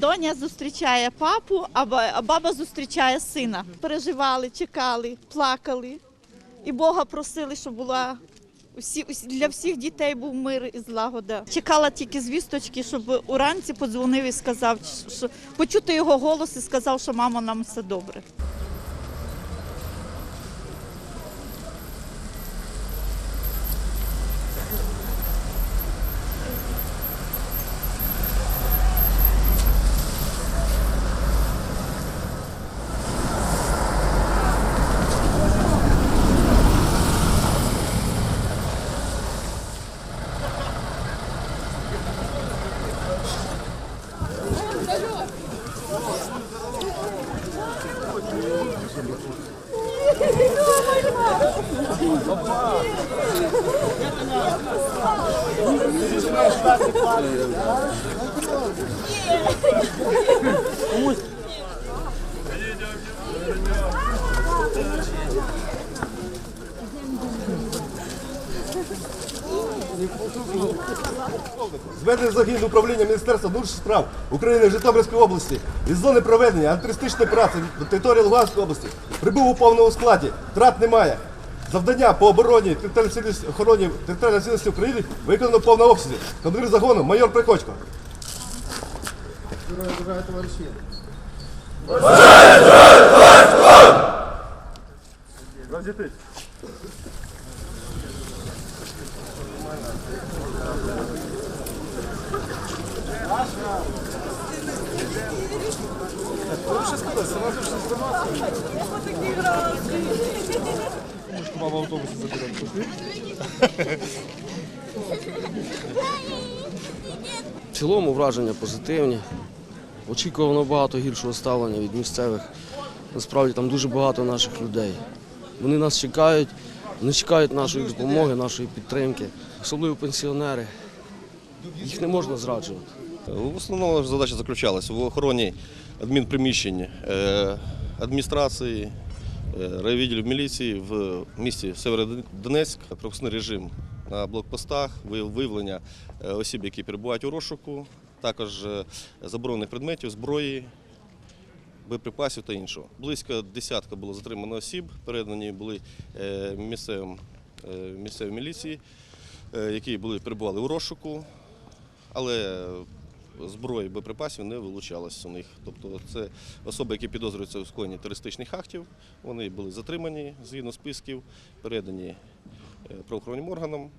Доня зустрічає папу, а баба зустрічає сина. Переживали, чекали, плакали. І Бога просили, щоб була усі, для всіх дітей був мир і злагода. Чекала тільки звісточки, щоб уранці подзвонив і сказав, що почути його голос і сказав, що мама нам все добре. Ні, Зведений загін управління Міністерства внутрішніх справ України в Житомирській області із зони проведення антитерористичної операції на території Луганської області прибув у повному складі. Втрат немає. Завдання по обороні територіальної охороні територіальної цілісності України виконано в повному обсязі. Командир загону майор Приходько. В цілому враження позитивні. Очікувано багато гіршого ставлення від місцевих. Насправді там дуже багато наших людей. Вони нас чекають, вони чекають нашої допомоги, нашої підтримки, особливо пенсіонери. Їх не можна зраджувати. В основному задача заключалась в охороні адмінприміщень е, адміністрації, е, райвідділів міліції в місті Северодонецьк, пропускний режим на блокпостах, вияв- виявлення е, осіб, які перебувають у розшуку, також е, заборонених предметів, зброї, боєприпасів та іншого. Близько десятка було затримано осіб, передані були е, місцевим, е, місцевій міліції, е, які були перебували у розшуку але зброї боєприпасів не вилучалось у них. Тобто це особи, які підозрюються у скоєнні терористичних актів, вони були затримані згідно списків, передані правоохоронним органам.